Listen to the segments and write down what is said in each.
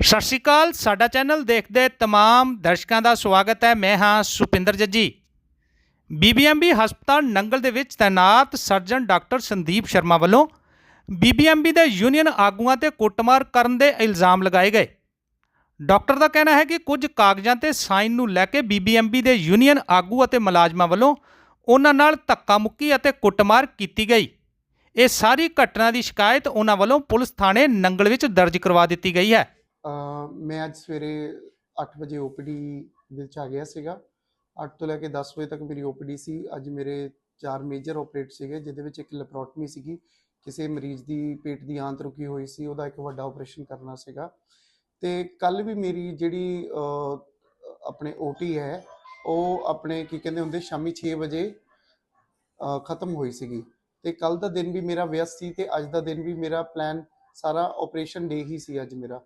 ਸਤਿ ਸ਼੍ਰੀ ਅਕਾਲ, ਸਾਡਾ ਚੈਨਲ ਦੇਖਦੇ ਤਮਾਮ ਦਰਸ਼ਕਾਂ ਦਾ ਸਵਾਗਤ ਹੈ। ਮੈਂ ਹਾਂ ਸੁਪਿੰਦਰ ਜੱਜੀ। ਬੀਬੀਐਮਬੀ ਹਸਪਤਾਲ ਨੰਗਲ ਦੇ ਵਿੱਚ ਤਾਇਨਾਤ ਸਰਜਨ ਡਾਕਟਰ ਸੰਦੀਪ ਸ਼ਰਮਾ ਵੱਲੋਂ ਬੀਬੀਐਮਬੀ ਦੇ ਯੂਨੀਅਨ ਆਗੂਆਂ ਤੇ ਕੁੱਟਮਾਰ ਕਰਨ ਦੇ ਇਲਜ਼ਾਮ ਲਗਾਏ ਗਏ। ਡਾਕਟਰ ਦਾ ਕਹਿਣਾ ਹੈ ਕਿ ਕੁਝ ਕਾਗਜ਼ਾਂ ਤੇ ਸਾਈਨ ਨੂੰ ਲੈ ਕੇ ਬੀਬੀਐਮਬੀ ਦੇ ਯੂਨੀਅਨ ਆਗੂ ਅਤੇ ਮੁਲਾਜ਼ਮਾਂ ਵੱਲੋਂ ਉਹਨਾਂ ਨਾਲ ਧੱਕਾ ਮੁੱਕੀ ਅਤੇ ਕੁੱਟਮਾਰ ਕੀਤੀ ਗਈ। ਇਹ ਸਾਰੀ ਘਟਨਾ ਦੀ ਸ਼ਿਕਾਇਤ ਉਹਨਾਂ ਵੱਲੋਂ ਪੁਲਿਸ ਥਾਣੇ ਨੰਗਲ ਵਿੱਚ ਦਰਜ ਕਰਵਾ ਦਿੱਤੀ ਗਈ ਹੈ। ਮੈਂ ਅੱਜ ਸਵੇਰੇ 8 ਵਜੇ ਓਪੀਡੀ ਵਿੱਚ ਆ ਗਿਆ ਸੀਗਾ। 8 ਤੋਂ ਲੈ ਕੇ 10 ਵਜੇ ਤੱਕ ਮੇਰੀ ਓਪੀਡੀ ਸੀ। ਅੱਜ ਮੇਰੇ ਚਾਰ ਮੇਜਰ ਆਪਰੇਟ ਸੀਗੇ ਜਿਹਦੇ ਵਿੱਚ ਇੱਕ ਲੈਪਰੋਟਮੀ ਸੀਗੀ। ਕਿਸੇ ਮਰੀਜ਼ ਦੀ ਪੇਟ ਦੀ ਆਂਤ ਰੁਕੀ ਹੋਈ ਸੀ ਉਹਦਾ ਇੱਕ ਵੱਡਾ ਆਪਰੇਸ਼ਨ ਕਰਨਾ ਸੀਗਾ। ਤੇ ਕੱਲ ਵੀ ਮੇਰੀ ਜਿਹੜੀ ਅ, ਆਪਣੇ ਓਟੀ ਹੈ ਉਹ ਆਪਣੇ ਕੀ ਕਹਿੰਦੇ ਹੁੰਦੇ ਸ਼ਾਮੀ 6 ਵਜੇ ਖਤਮ ਹੋਈ ਸੀਗੀ। ਤੇ ਕੱਲ ਦਾ ਦਿਨ ਵੀ ਮੇਰਾ ਵਿਅਸਤ ਸੀ ਤੇ ਅੱਜ ਦਾ ਦਿਨ ਵੀ ਮੇਰਾ ਪਲਾਨ ਸਾਰਾ ਆਪਰੇਸ਼ਨ ਡੇ ਹੀ ਸੀ ਅੱਜ ਮੇਰਾ।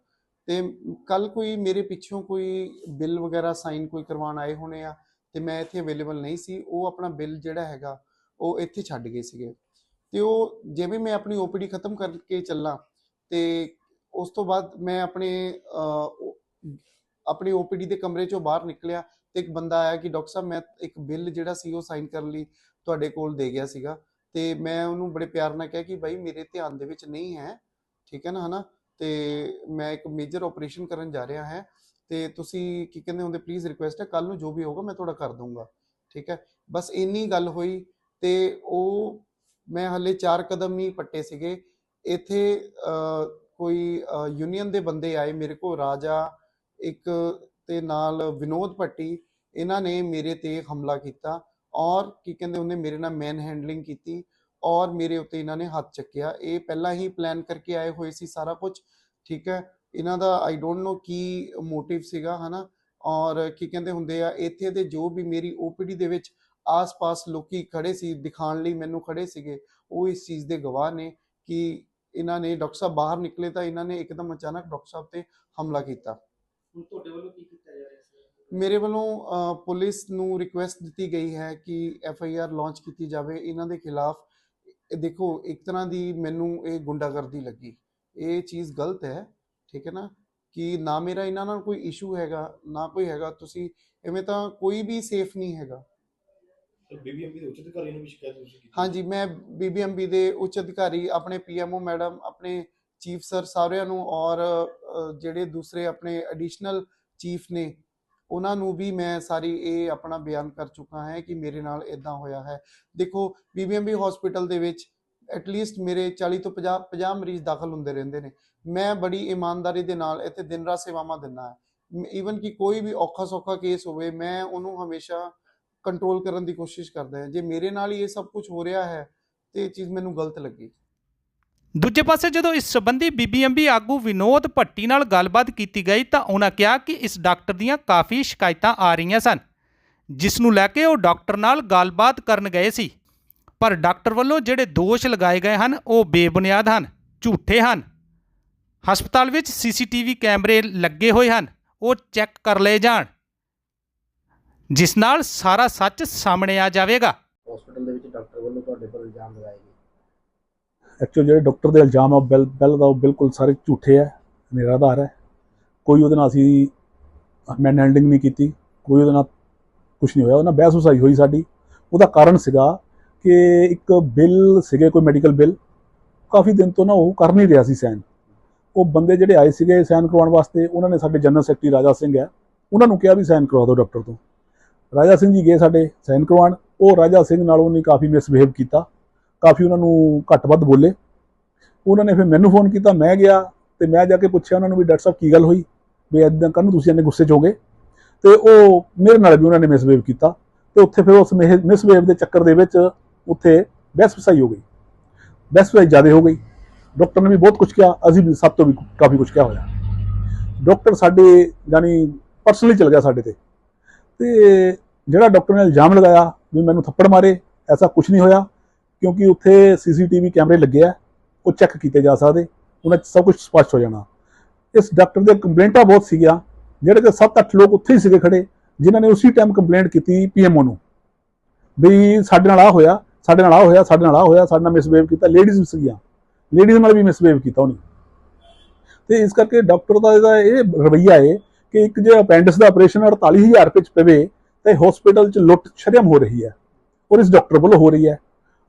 ਤੇ ਕੱਲ ਕੋਈ ਮੇਰੇ ਪਿੱਛੋਂ ਕੋਈ ਬਿੱਲ ਵਗੈਰਾ ਸਾਈਨ ਕੋਈ ਕਰਵਾਉਣ ਆਏ ਹੋਣੇ ਆ ਤੇ ਮੈਂ ਇੱਥੇ ਅਵੇਲੇਬਲ ਨਹੀਂ ਸੀ ਉਹ ਆਪਣਾ ਬਿੱਲ ਜਿਹੜਾ ਹੈਗਾ ਉਹ ਇੱਥੇ ਛੱਡ ਗਏ ਸੀਗੇ। ਤੇ ਉਹ ਜਿਵੇਂ ਮੈਂ ਆਪਣੀ ਓਪੀਡੀ ਖਤਮ ਕਰਕੇ ਚੱਲਾਂ ਤੇ ਉਸ ਤੋਂ ਬਾਅਦ ਮੈਂ ਆਪਣੇ ਅਹ, ਉਹ- ਆਪਣੀ ਓਪੀਡੀ ਦੇ ਕਮਰੇ ਚੋਂ ਬਾਹਰ ਨਿਕਲਿਆ ਤੇ ਇੱਕ ਬੰਦਾ ਆਇਆ ਕਿ ਡਾਕਟਰ ਸਾਹਿਬ ਮੈਂ ਇੱਕ ਬਿੱਲ ਜਿਹੜਾ ਸੀ ਉਹ ਸਾਈਨ ਕਰਨ ਲਈ ਤੁਹਾਡੇ ਕੋਲ ਦੇ ਗਿਆ ਸੀਗਾ ਤੇ ਮੈਂ ਉਹਨੂੰ ਬੜੇ ਪਿਆਰ ਨਾਲ ਕਿਹਾ ਕਿ ਭਾਈ ਮੇਰੇ ਧਿਆਨ ਦੇ ਵਿੱਚ ਨਹੀਂ ਹੈ ਠੀਕ ਹੈ ਨਾ ਹਨਾ? ਤੇ ਮੈਂ ਇੱਕ ਮੇਜਰ ਆਪਰੇਸ਼ਨ ਕਰਨ ਜਾ ਰਿਹਾ ਹਾਂ ਤੇ ਤੁਸੀਂ ਕੀ ਕਹਿੰਦੇ ਹੁੰਦੇ ਪਲੀਜ਼ ਰਿਕੁਐਸਟ ਹੈ ਕੱਲ ਨੂੰ ਜੋ ਵੀ ਹੋਗਾ ਮੈਂ ਤੁਹਾਡਾ ਕਰ ਦੂੰਗਾ, ਠੀਕ ਹੈ? ਬਸ ਇੰਨੀ ਗੱਲ ਹੋਈ ਤੇ ਉਹ ਮੈਂ ਹਲੇ ਚਾਰ ਕਦਮ ਹੀ ਪੱਟੇ ਸੀਗੇ। ਇੱਥੇ ਕੋਈ ਯੂਨੀਅਨ ਦੇ ਬੰਦੇ ਆਏ ਮੇਰੇ ਕੋਲ, ਰਾਜਾ, ਇੱਕ ਤੇ ਨਾਲ ਵਿਨੋਦ ਪੱਟੀ ਇਹਨਾਂ ਨੇ ਮੇਰੇ ਤੇ ਹਮਲਾ ਕੀਤਾ ਔਰ ਕੀ ਕਹਿੰਦੇ ਉਹਨੇ ਮੇਰੇ ਨਾਲ ਮੈਨ ਹੈਂਡਲਿੰਗ ਕੀਤੀ ਔਰ ਮੇਰੇ ਉੱਤੇ ਇਹਨਾਂ ਨੇ ਹੱਥ ਚੱਕਿਆ। ਇਹ ਪਹਿਲਾਂ ਹੀ ਪਲਾਨ ਕਰਕੇ ਆਏ ਹੋਏ ਸੀ ਸਾਰਾ ਕੁਝ ਠੀਕ ਹੈ? ਇਹਨਾਂ ਦਾ I don't know Ki motive ਸੀਗਾ ਹਨਾ? ਔਰ ਕੀ ਕਹਿੰਦੇ ਹੁੰਦੇ ਆ ਇੱਥੇ ਦੇ ਜੋ ਵੀ ਮੇਰੀ ਓਪੀਡੀ ਦੇ ਵਿੱਚ ਆਸ-ਪਾਸ ਲੋਕੀ ਖੜੇ ਸੀ ਦਿਖਾਣ ਲਈ ਮੈਨੂੰ ਖੜੇ ਸੀਗੇ ਉਹ ਇਸ ਚੀਜ਼ ਦੇ ਗਵਾਹ ਨੇ ਕਿ ਇਹਨਾਂ ਨੇ ਡਾਕਟਰ ਸਾਹਿਬ ਬਾਹਰ ਨਿਕਲੇ ਤਾਂ ਇਹਨਾਂ ਨੇ ਇੱਕਦਮ ਅਚਾਨਕ ਡਾਕਟਰ ਸਾਹਿਬ ਤੇ ਹਮਲਾ ਕੀਤਾ। ਹੁਣ ਤੁਹਾਡੇ ਵੱਲੋਂ ਕੀ ਕੀਤਾ ਜਾ ਰਿਹਾ ਸੀ? ਮੇਰੇ ਵੱਲੋਂ ਪੁਲਿਸ ਨੂੰ ਰਿਕੁਐਸਟ ਦਿੱਤੀ ਗਈ ਹੈ ਕਿ ਐਫ ਆਈ ਆਰ ਲਾਂਚ ਕੀਤੀ ਜਾਵੇ। ਇਹਨਾਂ ਦੇ ਖਿਲਾਫ ਇਹ ਦੇਖੋ ਇੱਕ ਤਰ੍ਹਾਂ ਦੀ ਮੈਨੂੰ ਇਹ ਗੁੰਡਾਗਰਦੀ ਲੱਗੀ। ਇਹ ਚੀਜ਼ ਗਲਤ ਹੈ ਠੀਕ ਹੈ ਨਾ? ਕਿ ਨਾ ਮੇਰਾ ਇਹਨਾਂ ਨਾਲ ਕੋਈ ਇਸ਼ੂ ਹੈਗਾ ਨਾ ਕੋਈ ਹੈਗਾ। ਤੁਸੀਂ ਐਵੇਂ ਤਾਂ ਕੋਈ ਵੀ ਸੇਫ ਨਹੀਂ ਹੈਗਾ। ਬੀਬੀਐਮਬੀ ਦੇ ਉੱਚ ਅਧਿਕਾਰੀ ਨੂੰ ਵੀ ਸ਼ਿਕਾਇਤ ਤੁਸੀਂ ਕੀਤੀ? ਹਾਂਜੀ ਮੈਂ ਬੀਬੀਐਮਬੀ ਦੇ ਉੱਚ ਅਧਿਕਾਰੀ ਆਪਣੇ ਪੀਐਮਓ ਮੈਡਮ ਆਪਣੇ ਚੀਫ ਸਰ ਸਾਰਿਆਂ ਨੂੰ ਔਰ ਜਿਹੜੇ ਦੂਸਰੇ ਆਪਣੇ ਐਡੀਸ਼ਨਲ ਚੀਫ ਨੇ ਉਹਨਾਂ ਨੂੰ ਵੀ ਮੈਂ ਸਾਰੀ ਇਹ ਆਪਣਾ ਬਿਆਨ ਕਰ ਚੁੱਕਾ ਹੈ ਕਿ ਮੇਰੇ ਨਾਲ ਇਦਾਂ ਹੋਇਆ ਹੈ। ਦੇਖੋ ਬੀਬੀਐਮਬੀ ਹਸਪੀਟਲ ਦੇ ਵਿੱਚ ਐਟਲੀਸਟ ਮੇਰੇ 40 ਤੋਂ 50 50 ਮਰੀਜ਼ ਦਾਖਲ ਹੁੰਦੇ ਰਹਿੰਦੇ ਨੇ। ਮੈਂ ਬੜੀ ਇਮਾਨਦਾਰੀ ਦੇ ਨਾਲ ਇੱਥੇ ਦਿਨ ਰਾਤ ਸੇਵਾਵਾਂ ਦਿੰਦਾ ਹਾਂ। ਈਵਨ ਕਿ ਕੋਈ ਵੀ ਔਖਾ ਸੌਖਾ ਕੇਸ ਹੋਵੇ, ਮੈਂ ਉਹਨੂੰ ਹਮੇਸ਼ਾ ਕੰਟਰੋਲ ਕਰਨ ਦੀ ਕੋਸ਼ਿਸ਼ ਕਰਦਾ ਹਾਂ। ਜੇ ਮੇਰੇ ਨਾਲ ਹੀ ਇਹ ਸਭ ਕੁਝ ਹੋ ਰਿਹਾ ਹੈ, ਤੇ ਇਹ ਚੀਜ਼ ਮੈਨੂੰ ਗਲਤ ਲੱਗੀ। ਦੂਜੇ ਪਾਸੇ ਜਦੋਂ ਇਸ ਸੰਬੰਧੀ ਬੀਬੀਐਮਬੀ ਆਗੂ ਵਿਨੋਦ ਭੱਟੀ ਨਾਲ ਗੱਲਬਾਤ ਕੀਤੀ ਗਈ ਤਾਂ ਉਹਨਾਂ ਕਿਹਾ ਕਿ ਇਸ ਡਾਕਟਰ ਦੀਆਂ ਕਾਫੀ ਸ਼ਿਕਾਇਤਾਂ ਆ ਰਹੀਆਂ ਸਨ, ਜਿਸ ਨੂੰ ਲੈ ਕੇ ਉਹ ਡਾਕਟਰ ਨਾਲ ਗੱਲਬਾਤ ਕਰਨ ਗਏ ਸੀ। ਪਰ ਡਾਕਟਰ ਵੱਲੋਂ ਜਿਹੜੇ ਦੋਸ਼ ਲਗਾਏ ਗਏ ਹਨ, ਉਹ ਬੇਬੁਨਿਆਦ ਹਨ, ਝੂਠੇ ਹਨ। ਹਸਪਤਾਲ ਵਿੱਚ ਸੀਸੀਟੀਵੀ ਕੈਮਰੇ ਲੱਗੇ ਹੋਏ ਹਨ, ਉਹ ਚੈੱਕ ਕਰ ਲਏ ਜਾਣ, ਜਿਸ ਨਾਲ ਸਾਰਾ ਸੱਚ ਸਾਹਮਣੇ ਆ ਜਾਵੇਗਾ। ਹਸਪੀਟਲ ਦੇ ਵਿੱਚ ਡਾਕਟਰ ਵੱਲੋਂ ਤੁਹਾਡੇ ਪਰ ਇਲਜ਼ਾਮ ਲਗਾਏ ਐਕਚੁਅਲ ਜਿਹੜੇ ਡਾਕਟਰ ਦੇ ਇਲਜ਼ਾਮ ਆ, ਉਹ ਬੈਲ ਬਿਲ ਦਾ ਉਹ ਬਿਲਕੁਲ ਸਾਰੇ ਝੂਠੇ ਹੈ ਨਿਰਾਧਾਰ ਹੈ ਕੋਈ ਉਹਦੇ ਨਾਲ ਅਸੀਂ ਮੈਨ ਹੈਂਡਲਿੰਗ ਨਹੀਂ ਕੀਤੀ, ਕੋਈ ਉਹਦੇ ਨਾਲ ਕੁਝ ਨਹੀਂ ਹੋਇਆ। ਉਹਦੇ ਨਾਲ ਬਹਿਸ ਉਸਾਈ ਹੋਈ ਸਾਡੀ। ਉਹਦਾ ਕਾਰਨ ਸੀਗਾ ਕਿ ਇੱਕ ਬਿੱਲ ਸੀਗੇ, ਕੋਈ ਮੈਡੀਕਲ ਬਿੱਲ, ਕਾਫੀ ਦਿਨ ਤੋਂ ਨਾ ਉਹ ਕਰ ਨਹੀਂ ਰਿਹਾ ਸੀ ਸਾਈਨ ਉਹ ਬੰਦੇ ਜਿਹੜੇ ਆਏ ਸੀਗੇ ਸਾਈਨ ਕਰਵਾਉਣ ਵਾਸਤੇ, ਉਹਨਾਂ ਨੇ ਸਾਡੇ ਜਨਰਲ ਸੈਕਟਰੀ ਰਾਜਾ ਸਿੰਘ ਹੈ, ਉਹਨਾਂ ਨੂੰ ਕਿਹਾ ਵੀ ਸਾਈਨ ਕਰਵਾ ਦਿਓ ਡਾਕਟਰ ਤੋਂ। ਰਾਜਾ ਸਿੰਘ ਜੀ ਗਏ ਸਾਡੇ ਸਾਈਨ ਕਰਵਾਉਣ। ਉਹ ਰਾਜਾ ਸਿੰਘ ਨਾਲ ਉਹਨੇ ਕਾਫੀ ਮਿਸਬਿਹੇਵ ਕੀਤਾ। ਕਾਫੀ ਉਹਨਾਂ ਨੂੰ ਘੱਟ ਵੱਧ ਬੋਲੇ। ਉਹਨਾਂ ਨੇ ਫਿਰ ਮੈਨੂੰ ਫੋਨ ਕੀਤਾ, ਮੈਂ ਗਿਆ ਤੇ ਮੈਂ ਜਾ ਕੇ ਪੁੱਛਿਆ ਉਹਨਾਂ ਨੂੰ ਵੀ, ਡਾਕਟਰ ਸਾਹਿਬ, ਕੀ ਗੱਲ ਹੋਈ? ਵੀ ਇਦਾਂ ਕਰਨ ਤੁਸੀਂ ਇੰਨੇ ਗੁੱਸੇ 'ਚ ਹੋ ਗਏ ਤੇ ਉਹ ਮੇਰੇ ਨਾਲ ਵੀ ਉਹਨਾਂ ਨੇ ਮਿਸਬਿਹੇਵ ਕੀਤਾ ਤੇ ਉੱਥੇ ਫਿਰ ਉਸ ਮਿਸਬਿਹੇਵ ਦੇ ਚੱਕਰ ਦੇ ਵਿੱਚ ਉੱਥੇ ਬਹਿਸ ਵਸਾਈ ਹੋ ਗਈ। ਬਹਿਸ ਵਸਾਈ ਜ਼ਿਆਦਾ ਹੋ ਗਈ। ਡਾਕਟਰ ਨੇ ਵੀ ਬਹੁਤ ਕੁਝ ਕਿਹਾ, ਅਸੀਂ ਵੀ ਸਭ ਤੋਂ ਵੀ ਕਾਫੀ ਕੁਝ ਕਿਹਾ ਹੋਇਆ। ਡਾਕਟਰ ਸਾਡੇ, ਯਾਨੀ ਪਰਸਨਲੀ ਚਲ ਗਿਆ ਸਾਡੇ ਤੇ। ਤੇ ਜਿਹੜਾ ਡਾਕਟਰ ਨੇ ਇਲਜ਼ਾਮ ਲਗਾਇਆ ਵੀ ਮੈਨੂੰ ਥੱਪੜ ਮਾਰੇ, ਐਸਾ ਕੁਝ ਨਹੀਂ ਹੋਇਆ। ਕਿਉਂਕਿ ਉੱਥੇ ਸੀਸੀਟੀਵੀ ਕੈਮਰੇ ਲੱਗੇ ਆ, ਉਹ ਚੈੱਕ ਕੀਤੇ ਜਾ ਸਕਦੇ, ਉਹਨਾਂ 'ਚ ਸਭ ਕੁਝ ਸਪਸ਼ਟ ਹੋ ਜਾਣਾ। ਇਸ ਡਾਕਟਰ ਦੇ ਕੰਪਲੇਂਟਾਂ ਬਹੁਤ ਸੀਗੀਆਂ, ਜਿਹੜੇ ਕਿ 7-8 ਲੋਕ ਉੱਥੇ ਹੀ ਸੀਗੇ ਖੜੇ, ਜਿਨ੍ਹਾਂ ਨੇ ਉਸੇ ਟਾਈਮ ਕੰਪਲੇਂਟ ਕੀਤੀ ਪੀਐਮਓ ਨੂੰ। ਵੀ ਸਾਡੇ ਨਾਲ ਆ ਹੋਇਆ, ਸਾਡੇ ਨਾਲ ਆ ਹੋਇਆ, ਸਾਡੇ ਨਾਲ ਆ ਹੋਇਆ, ਸਾਡੇ ਨਾਲ ਮਿਸਬਿਹੇਵ ਕੀਤਾ ਲੇਡੀਜ਼ ਵੀ ਸੀਗੀਆਂ। ਲੇਡੀਜ਼ ਨਾਲ ਵੀ ਮਿਸਬਿਹੇਵ ਕੀਤਾ ਉਹਨੇ। ਤੇ ਇਸ ਕਰਕੇ ਡਾਕਟਰ ਦਾ ਇਹਦਾ ਇਹ ਰਵਈਆ ਹੈ ਕਿ ਇੱਕ ਜੇ ਅਪੈਂਡਿਕਸ ਦਾ ਆਪਰੇਸ਼ਨ 48000 ਰੁਪਏ ਚ ਪਵੇ, ਤੇ ਹਸਪੀਟਲ ਚ ਲੁੱਟ ਸ਼ਰਮ ਹੋ ਰਹੀ ਹੈ। ਔਰ ਇਸ ਡਾਕਟਰ ਵੱਲੋਂ ਹੋ ਰਹੀ ਹੈ।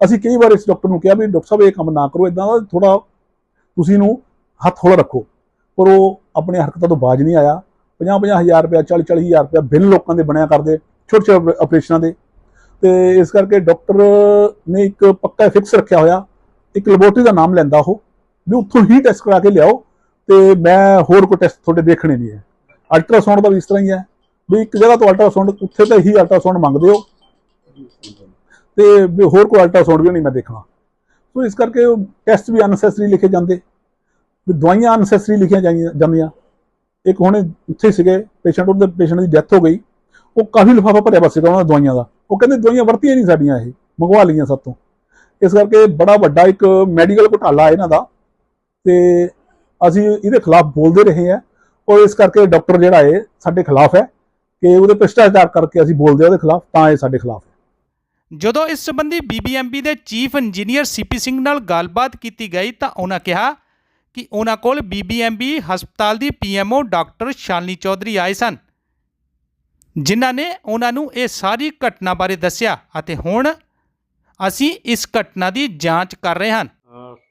ਅਸੀਂ ਕਈ ਵਾਰ ਇਸ ਡਾਕਟਰ ਨੂੰ ਕਿਹਾ ਵੀ ਡਾਕਟਰ ਸਾਹਿਬ ਇਹ ਕੰਮ ਨਾ ਕਰੋ ਇਦਾਂ ਦਾ ਥੋੜਾ ਤੁਸੀਂ ਨੂੰ ਹੱਥ ਹੌਲਾ ਰੱਖੋ। ਪਰ ਉਹ ਆਪਣੇ ਹਰਕਤਾਂ ਤੋਂ ਬਾਜ ਨਹੀਂ ਆਇਆ। 50 50 ਹਜ਼ਾਰ ਰੁਪਇਆ 40 40 ਹਜ਼ਾਰ ਰੁਪਇਆ ਬਿੱਲ ਲੋਕਾਂ ਦੇ ਬਣਿਆ ਕਰਦੇ ਛੋਟੇ ਛੋਟੇ ਆਪਰੇਸ਼ਨਾਂ ਦੇ। ਤੇ ਇਸ ਕਰਕੇ ਡਾਕਟਰ ਨੇ ਇੱਕ ਪੱਕਾ ਫਿਕਸ ਰੱਖਿਆ ਹੋਇਆ। ਇੱਕ ਲੈਬੋਰਟਰੀ ਦਾ ਨਾਮ ਲੈਂਦਾ ਉਹ। ਵੀ ਉੱਥੋਂ ਹੀ ਟੈਸਟ ਕਰਾ ਕੇ ਲਿਆਓ। ਤੇ ਮੈਂ ਹੋਰ ਕੋਈ ਟੈਸਟ ਤੁਹਾਡੇ ਦੇਖਣੇ ਨਹੀਂ ਹੈ। ਅਲਟਰਾਸਾਊਂਡ ਦਾ ਵੀ ਇਸ ਤਰ੍ਹਾਂ ਹੀ ਹੈ। ਵੀ ਇੱਕ ਜਗ੍ਹਾ ਤੋਂ ਅਲਟਰਾਸਾਊਂਡ, ਉੱਥੇ ਤਾਂ ਹੀ ਅਲਟਰਾਸਾਊਂਡ ਮੰਗਦੇ ਹੋ। ਤੇ ਵੀ ਹੋਰ ਕੋਈ ਅਲਟਰਾਸਾਊਂਡ ਵੀ ਨਹੀਂ ਮੈਂ ਦੇਖਣਾ। ਸੋ ਇਸ ਕਰਕੇ ਟੈਸਟ ਵੀ ਅਨਸੈਸਰੀ ਲਿਖੇ ਜਾਂਦੇ। ਵੀ ਦਵਾਈਆਂ ਅਨਸੈਸਰੀ ਲਿਖੀਆਂ ਜਾਈਆਂ- ਜਾਂਦੀਆਂ। ਇੱਕ ਹੁਣ ਉੱਥੇ ਸੀਗੇ ਪੇਸ਼ੈਂਟ ਉਹਦੇ ਪੇਸ਼ੈਂਟ ਦੀ ਡੈਥ ਹੋ ਗਈ। ਉਹ ਕਾਫੀ ਲਿਫਾਫਾ ਭਰਿਆ ਬਸ ਸੀਗਾ ਉਹਨਾਂ ਦਵਾਈਆਂ ਦਾ। ਉਹ ਕਹਿੰਦੇ ਦਵਾਈਆਂ ਵਰਤੀਆਂ ਨਹੀਂ ਸਾਡੀਆਂ ਇਹ, ਮੰਗਵਾ ਲਈਆਂ ਸਭ ਤੋਂ। ਇਸ ਕਰਕੇ ਬੜਾ ਵੱਡਾ ਇੱਕ ਮੈਡੀਕਲ ਘੁਟਾਲਾ ਇਹਨਾਂ ਦਾ। ਤੇ ਅਸੀਂ ਇਹਦੇ ਖਿਲਾਫ ਬੋਲਦੇ ਰਹੇ ਹਾਂ। ਔਰ ਇਸ ਕਰਕੇ ਡਾਕਟਰ ਜਿਹੜਾ ਹੈ, ਸਾਡੇ ਖਿਲਾਫ ਹੈ। ਕਿ ਉਹਦੇ ਭ੍ਰਿਸ਼ਟਾਚਾਰ ਕਰਕੇ ਅਸੀਂ ਬੋਲਦੇ ਹਾਂ ਉਹਦੇ ਖਿਲਾਫ, ਤਾਂ ਇਹ ਸਾਡੇ ਖਿਲਾਫ ਹੈ। ਜਦੋਂ ਇਸ ਸੰਬੰਧੀ ਬੀਬੀਐਮਬੀ ਦੇ ਚੀਫ ਇੰਜੀਨੀਅਰ ਸੀਪੀ ਸਿੰਘ ਨਾਲ ਗੱਲਬਾਤ ਕੀਤੀ ਗਈ ਤਾਂ ਉਹਨਾਂ ਕਿਹਾ ਕਿ ਉਹਨਾਂ ਕੋਲ ਬੀਬੀਐਮਬੀ ਹਸਪਤਾਲ ਦੀ ਪੀਐਮਓ ਡਾਕਟਰ ਸ਼ਾਲਨੀ ਚੌਧਰੀ ਆਏ ਸਨ, ਜਿਨ੍ਹਾਂ ਨੇ ਉਹਨਾਂ ਨੂੰ ਇਹ ਸਾਰੀ ਘਟਨਾ ਬਾਰੇ ਦੱਸਿਆ ਅਤੇ ਹੁਣ ਅਸੀਂ ਇਸ ਘਟਨਾ ਦੀ ਜਾਂਚ ਕਰ ਰਹੇ ਹਾਂ।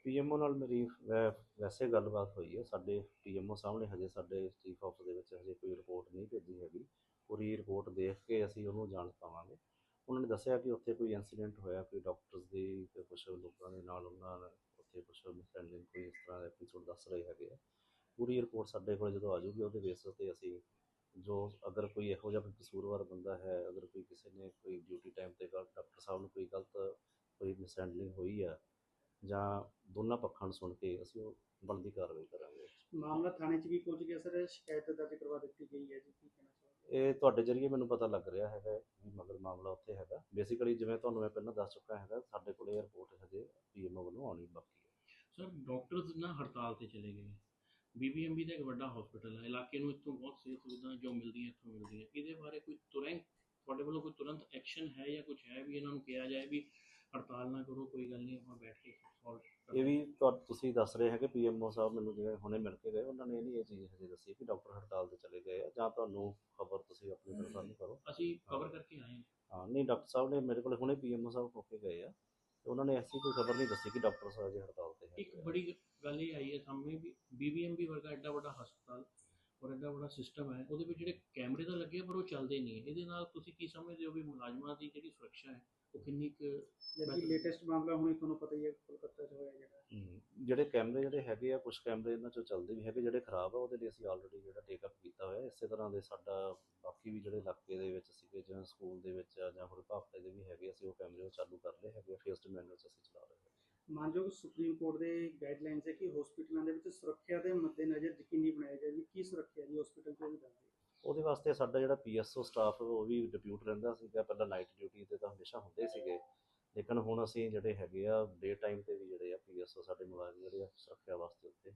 ਪੀਐਮਓ ਨਾਲ ਮੇਰੀ, ਵੈ- ਵੈਸੇ ਗੱਲਬਾਤ ਹੋਈ ਹੈ, ਸਾਡੇ ਪੀਐਮਓ ਸਾਹਮਣੇ ਹਜੇ ਸਾਡੇ ਚੀਫ ਆਫਿਸ ਦੇ ਵਿੱਚ ਹਜੇ ਕੋਈ ਰਿਪੋਰਟ ਨਹੀਂ ਭੇਜੀ ਹੈਗੀ। ਪੂਰੀ ਰਿਪੋਰਟ ਦੇਖ ਕੇ ਅਸੀਂ ਉਹਨੂੰ ਜਾਣ ਪਾਵਾਂਗੇ। ਉਹਨਾਂ ਨੇ ਦੱਸਿਆ ਕਿ ਉੱਥੇ ਕੋਈ ਇਨਸੀਡੈਂਟ ਹੋਇਆ, ਕੋਈ ਡਾਕਟਰਸ ਦੀ ਤੇ ਕੁਝ ਲੋਕਾਂ ਦੇ ਨਾਲ ਉਹਨਾਂ ਨਾਲ ਉੱਥੇ ਕੁਝ ਮਿਸਹੈਂਡਲਿੰਗ ਕੋਈ ਇਸ ਤਰ੍ਹਾਂ ਦਾ ਐਪੀਸੋਡ ਦੱਸ ਰਹੇ ਹੈਗੇ ਆ। ਪੂਰੀ ਰਿਪੋਰਟ ਸਾਡੇ ਕੋਲ ਜਦੋਂ ਆ ਜਾਊਗੀ, ਉਹਦੇ ਬੇਸਿਸ ਤੇ ਅਸੀਂ ਜੋ ਅਗਰ ਕੋਈ ਇਹੋ ਜਿਹਾ ਕੋਈ ਕਸੂਰਵਾਰ ਬੰਦਾ ਹੈ, ਅਗਰ ਕੋਈ ਕਿਸੇ ਨੇ ਕੋਈ ਡਿਊਟੀ ਟਾਈਮ ਤੇ ਗਲਤ ਡਾਕਟਰ ਸਾਹਿਬ ਨੂੰ ਕੋਈ ਗਲਤ ਕੋਈ ਮਿਸਹੈਂਡਲਿੰਗ ਹੋਈ ਆ, ਜਾਂ ਦੋਨਾਂ ਪੱਖਾਂ ਨੂੰ ਸੁਣ ਕੇ ਅਸੀਂ ਉਹ ਬਣਦੀ ਕਾਰਵਾਈ ਕਰਾਂਗੇ। ਮਾਮਲਾ ਥਾਣੇ 'ਚ ਵੀ ਪਹੁੰਚ ਗਿਆ, ਸਰ। ਸ਼ਿਕਾਇਤ ਦਰਜ ਕਰਵਾ ਦਿੱਤੀ ਗਈ ਹੈ ਜੀ ਇਹ ਤੁਹਾਡੇ ਜਰੀਏ ਮੈਨੂੰ ਪਤਾ ਲੱਗ ਰਿਹਾ ਹੈਗਾ ਵੀ ਮਗਰ ਮਾਮਲਾ ਉੱਥੇ ਹੈਗਾ। ਬੇਸਿਕਲੀ ਜਿਵੇਂ ਤੁਹਾਨੂੰ ਮੈਂ ਪਹਿਲਾਂ ਦੱਸ ਚੁੱਕਾ ਹੈਗਾ, ਸਾਡੇ ਕੋਲੇ ਰਿਪੋਰਟ ਹਜੇ ਪੀਐਮਓ ਵੱਲੋਂ ਆਉਣੀ ਬਾਕੀ ਹੈ। ਸਰ ਡਾਕਟਰਸ ਨਾ ਹੜਤਾਲ ਤੇ ਚਲੇ ਗਏ। ਬੀਬੀਐਮਬੀ ਦਾ ਇੱਕ ਵੱਡਾ ਹਸਪੀਟਲ ਹੈ। ਇਲਾਕੇ ਨੂੰ ਇੱਥੋਂ ਬਹੁਤ ਸਿਹਤ ਸੁਵਿਧਾ ਜੋ ਮਿਲਦੀਆਂ, ਇੱਥੋਂ ਮਿਲਦੀਆਂ। ਇਹਦੇ ਬਾਰੇ ਕੋਈ ਤੁਰੰਤ, ਤੁਹਾਡੇ ਵੱਲੋਂ ਕੋਈ ਤੁਰੰਤ ਐਕਸ਼ਨ ਹੈ ਜਾਂ ਕੁਝ ਹੈ ਵੀ ਇਹਨਾਂ ਨੂੰ ਕਿਹਾ ਜਾਏ ਵੀ ਹੜਤਾਲ ਨਾ ਕਰੋ ਕੋਈ ਗੱਲ ਨਹੀਂ ਆਪਾਂ ਬੈਠ ਕੇ ਸੋਲਵ ਇਹ ਵੀ ਤੁਹਾ- ਤੁਸੀਂ ਦੱਸ ਰਹੇ ਹੈਗੇ ਪੀਐਮਓ ਸਾਹਿਬ ਮੈਨੂੰ ਜਿਵੇਂ ਹੁਣੇ ਮਿਲ ਕੇ ਗਏ ਉਹਨਾਂ ਨੇ ਇਹ ਨਹੀਂ ਇਹ ਚੀਜ਼ ਹਜੇ ਦੱਸੀ ਕਿ ਡਾਕਟਰ ਹੜਤਾਲ ਤੇ ਚਲੇ ਗਏ ਆ ਜਾਂ ਤੁਹਾਨੂੰ ਖਬਰ ਤੁਸੀਂ ਆਪਣੀ ਤਰਫੋਂ ਨਹੀਂ ਕਰੋ। ਅਸੀਂ ਕਵਰ ਕਰਕੇ ਆਏ ਹਾਂ। ਹਾਂ ਨਹੀਂ ਡਾਕਟਰ ਸਾਹਿਬ ਨੇ ਮੇਰੇ ਕੋਲ ਹੁਣੇ ਪੀਐਮਓ ਸਾਹਿਬ ਹੋ ਕੇ ਗਏ ਆ ਤੇ ਉਹਨਾਂ ਨੇ ਐਸੀ ਕੋਈ ਖਬਰ ਨਹੀਂ ਦੱਸੀ ਕਿ ਡਾਕਟਰ ਸਾਹਿਬ ਅਜੇ ਹੜਤਾਲ ਤੇ ਇੱਕ ਹੈਗੇ ਆ। ਬੜੀ ਗੱਲ ਇਹ ਆਈ ਹੈ ਸਾਹਮਣੇ ਵੀ ਬੀਬੀਐਮਬੀ ਵਰਗਾ ਐਡਾ ਵੱਡਾ ਹਸਪਤਾਲ ਔਰ ਐਡਾ ਵੱਡਾ ਸਿਸਟਮ ਹੈ ਉਹਦੇ ਵਿੱਚ ਜਿਹੜੇ ਕੈਮਰੇ ਤਾਂ ਲੱਗੇ ਆ, ਪਰ ਉਹ ਚੱਲਦੇ ਨਹੀਂ ਹੈ। ਇਹਦੇ ਨਾਲ ਤੁਸੀਂ ਕੀ ਸਮਝਦੇ ਹੋ ਵੀ ਮੁਲਾਜ਼ਮਾਂ ਦੀ ਜਿਹੜੀ ਸੁਰੱਖਿਆ ਹੈ ਉਹ ਕਿੰਨੀ ਕੁ ਲੇਟੈਸਟ ਮਾਮਲਾ ਹੁਣੇ ਤੁਹਾਨੂੰ ਪਤਾ ਹੀ ਹੈ ਕੋਲਕਾਤਾ 'ਚ ਹੋਇਆ ਜਿਹੜਾ। ਜਿਹੜੇ ਕੈਮਰੇ ਜਿਹੜੇ ਹੈਗੇ ਆ ਕੁਝ ਕੈਮਰੇ ਇਹਨਾਂ ਚੋਂ ਚੱਲਦੇ ਵੀ ਹੈਗੇ ਜਿਹੜੇ ਖਰਾਬ ਆ ਉਹਦੇ ਲਈ ਅਸੀਂ ਆਲਰੇਡੀ ਜਿਹੜਾ ਟੇਕ ਅਪ ਕੀਤਾ ਹੋਇਆ। ਇਸੇ ਤਰ੍ਹਾਂ ਦੇ ਸਾਡਾ ਬਾਕੀ ਵੀ ਜਿਹੜੇ ਇਲਾਕੇ ਦੇ ਵਿੱਚ ਸੀਗੇ ਜਿਵੇਂ ਸਕੂਲ ਦੇ ਵਿੱਚ ਆ ਜਾਂ ਹੋਰ ਭਾਫੜੇ ਦੇ ਵੀ ਹੈਗੇ ਅਸੀਂ ਉਹ ਕੈਮਰੇ ਉਹ ਚਾਲੂ ਕਰ ਲਏ ਹੈਗੇ ਫੇਸਡ ਮੈਨੂਅਲ ਚ ਅਸੀਂ ਚਲਾ ਰਹੇ ਹਾਂ। ਮਾਨਯੋਗ ਸੁਪਰੀਮ ਕੋਰਟ ਦੇ ਗਾਈਡਲਾਈਨਸ ਹੈ ਕਿ ਹਸਪੀਟਲਾਂ ਦੇ ਵਿੱਚ ਸੁਰੱਖਿਆ ਦੇ ਮੱਦੇਨਜ਼ਰ ਯਕੀਨੀ ਬਣਾਇਆ ਜਾਏ ਵੀ ਕੀ ਸੁਰੱਖਿਆ ਜੀ ਹਸਪੀਟਲ 'ਚ ਵੀ ਦੱਸ ਉਹਦੇ ਵਾਸਤੇ ਸਾਡਾ ਜਿਹੜਾ ਪੀਐਸਓ ਸਟਾਫ ਉਹ ਵੀ ਡਿਪਿਊਟ ਰਹਿੰਦਾ ਸੀਗਾ। ਪਹਿਲਾਂ ਨਾਈਟ ਡਿਊਟੀ ਤੇ ਤਾਂ ਹਮੇਸ਼ਾ ਹੁੰਦੇ ਸੀਗੇ। ਲੇਕਿਨ ਹੁਣ ਅਸੀਂ ਜਿਹੜੇ ਹੈਗੇ ਆ ਡੇ ਟਾਈਮ ਤੇ ਵੀ ਜਿਹੜੇ ਆ ਪੀਐਸਓ ਸਾਡੇ ਮੁਲਾਜ਼ਮ ਜਿਹੜੇ ਆ ਸੁਰੱਖਿਆ ਵਾਸਤੇ ਉੱਤੇ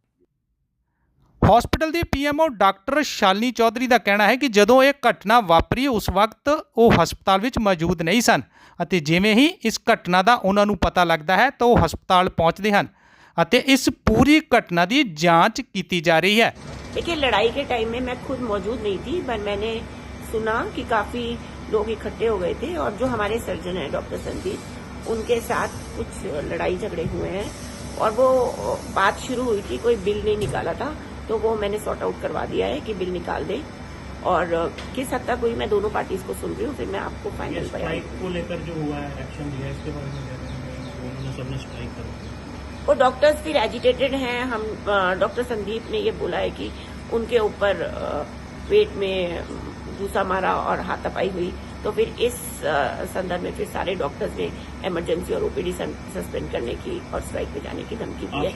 ਹਸਪੀਟਲ ਦੀ ਪੀਐਮਓ ਡਾਕਟਰ ਸ਼ਾਲਨੀ ਚੌਧਰੀ ਦਾ ਕਹਿਣਾ ਹੈ ਕਿ ਜਦੋਂ ਇਹ ਘਟਨਾ ਵਾਪਰੀ ਉਸ ਵਕਤ ਉਹ ਹਸਪਤਾਲ ਵਿੱਚ ਮੌਜੂਦ ਨਹੀਂ ਸਨ ਅਤੇ ਜਿਵੇਂ ਹੀ ਇਸ ਘਟਨਾ ਦਾ ਉਹਨਾਂ ਨੂੰ ਪਤਾ ਲੱਗਦਾ ਹੈ ਤਾਂ ਉਹ ਹਸਪਤਾਲ ਪਹੁੰਚਦੇ ਹਨ ਅਤੇ ਇਸ ਪੂਰੀ ਘਟਨਾ ਦੀ ਜਾਂਚ ਕੀਤੀ ਜਾ ਰਹੀ ਹੈ देखिए लड़ाई के टाइम में मैं खुद मौजूद नहीं थी पर मैंने सुना कि काफी लोग इकट्ठे हो गए थे और जो हमारे सर्जन हैं डॉक्टर संदीप उनके साथ कुछ लड़ाई झगड़े हुए हैं और वो बात शुरू हुई थी कोई बिल नहीं निकाला था तो वो मैंने सॉर्ट आउट करवा दिया है कि बिल निकाल दें। और किस हद तक हुई मैं दोनों पार्टीज़ को सुन रही हूँ फिर मैं आपको फाइनल को लेकर जो हुआ है एक्शन लिया है इसके बारे में उन्होंने सबने स्ट्राइक कर वो डॉक्टर्स फिर एजिटेटेड हैं। हम डॉक्टर संदीप ने ये बोला है कि उनके ऊपर पेट में दूसरा मारा और हाथापाई हुई। तो फिर इस संदर्भ में फिर सारे डॉक्टर्स ने इमरजेंसी और ओपीडी सस्पेंड करने की और स्ट्राइक पे जाने की धमकी दी है।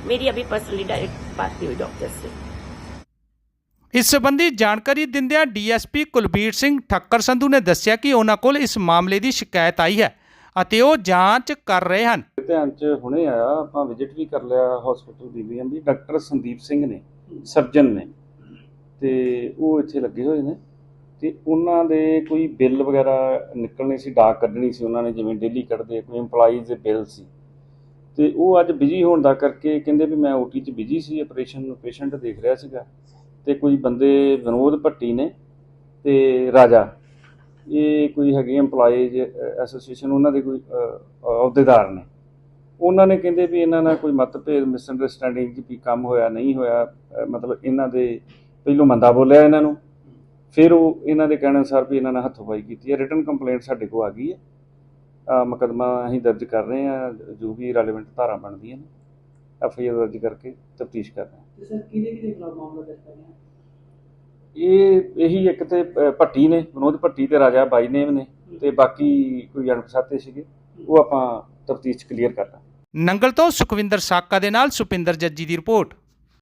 बात हुई डॉक्टर की मेरी अभी पर्सनली डायरेक्ट बात नहीं हुई डॉक्टर से ਇਸ ਸੰਬੰਧੀ ਜਾਣਕਾਰੀ ਦਿੰਦਿਆਂ ਡੀਐਸਪੀ ਕੁਲਬੀਰ ਸਿੰਘ ਠੱਕਰ ਸੰਧੂ ਨੇ ਦੱਸਿਆ ਕਿ ਉਹਨਾਂ ਕੋਲ ਇਸ ਮਾਮਲੇ ਦੀ ਸ਼ਿਕਾਇਤ ਆਈ ਹੈ ਅਤੇ ਉਹ ਜਾਂਚ ਕਰ ਰਹੇ ਹਨ ਧਿਆਨ ਚ ਹੁਣੇ ਆਇਆ ਆਪਾਂ ਵਿਜ਼ਿਟ ਵੀ ਕਰ ਲਿਆ ਹਸਪੀਟਲ ਬੀਬੀਐਮ ਦੀ ਡਾਕਟਰ ਸੰਦੀਪ ਸਿੰਘ ਨੇ ਸਰਜਨ ਨੇ ਤੇ ਉਹ ਇੱਥੇ ਲੱਗੇ ਹੋਏ ਨੇ ਤੇ ਉਹਨਾਂ ਦੇ ਕੋਈ ਬਿੱਲ ਵਗੈਰਾ ਨਿਕਲਣੇ ਸੀ ਡਾਕ ਕੱਢਣੀ ਸੀ ਉਹਨਾਂ ਨੇ ਜਿਵੇਂ ਡੇਲੀ ਕੱਢਦੇ ਕੋਈ EMPLOYEES ਦੇ ਬਿੱਲ ਸੀ ਤੇ ਉਹ ਅੱਜ ਬਿਜ਼ੀ ਹੋਣ ਦਾ ਕਰਕੇ ਕਹਿੰਦੇ ਵੀ ਮੈਂ ਓਟੀ 'ਚ ਬਿਜ਼ੀ ਸੀ ਆਪਰੇਸ਼ਨ ਨੂੰ ਪੇਸ਼ੈਂਟ ਦੇਖ ਰਿਹਾ ਸੀਗਾ ਤੇ ਕੋਈ ਬੰਦੇ ਵਿਨੋਦ ਭੱਟੀ ਨੇ ਤੇ ਰਾਜਾ। ਇਹ ਕੋਈ ਹੈਗੇ EMPLOYEES ਐਸੋਸੀਏਸ਼ਨ ਉਹਨਾਂ ਦੇ ਕੋਈ ਅਹੁਦੇਦਾਰ ਨੇ। ਉਹਨਾਂ ਨੇ ਕਹਿੰਦੇ ਵੀ ਇਹਨਾਂ ਨਾਲ ਕੋਈ ਮਤਭੇਦ ਮਿਸਅੰਡਰਸਟੈਂਡਿੰਗ ਵੀ ਕੰਮ ਹੋਇਆ, ਨਹੀਂ ਹੋਇਆ ਮਤਲਬ ਇਹਨਾਂ ਦੇ ਪਹਿਲੋਂ ਮੰਦਾ ਬੋਲਿਆ ਇਹਨਾਂ ਨੂੰ। ਫਿਰ ਉਹ ਇਹਨਾਂ ਦੇ ਕਹਿਣ ਅਨੁਸਾਰ ਵੀ ਇਹਨਾਂ ਨੇ ਹੱਥੋਂਬਾਈ ਕੀਤੀ ਹੈ। ਰਿਟਨ ਕੰਪਲੇਂਟ ਸਾਡੇ ਕੋਲ ਆ ਗਈ ਹੈ। ਮੁਕੱਦਮਾ ਅਸੀਂ ਦਰਜ ਕਰ ਰਹੇ ਹਾਂ ਜੋ ਵੀ ਰੈਲੇਵੈਂਟ ਧਾਰਾ ਬਣਦੀਆਂ ਨੇ ਐਫ ਆਈ ਆਰ ਦਰਜ ਕਰਕੇ ਤਫਤੀਸ਼ ਕਰ ਰਹੇ ਹਾਂ ਤੇ ਸਰ ਕਿਹਦੇ ਕਿਹਦੇ ਖਿਲਾਫ ਮਾਮਲਾ ਦਰਜ ਕਰ ਰਹੇ ਹਨ ਇਹ ਇਹੀ ਇੱਕ ਤੇ ਭੱਟੀ ਨੇ ਵਿਨੋਦ ਭੱਟੀ ਤੇ ਰਾਜਾ ਬਾਈ ਨੇਮ ਨੇ ਤੇ ਬਾਕੀ ਕੋਈ ਅਣਪਛਾਤੇ ਸੀਗੇ ਉਹ ਆਪਾਂ ਤਫਤੀਸ਼ ਕਲੀਅਰ ਕਰ ਰਹੇ ਹਾਂ ਨੰਗਲ ਤੋਂ ਸੁਖਵਿੰਦਰ ਸਾਕਾ ਦੇ ਨਾਲ ਸੁਪਿੰਦਰ ਜੱਜੀ ਦੀ ਰਿਪੋਰਟ।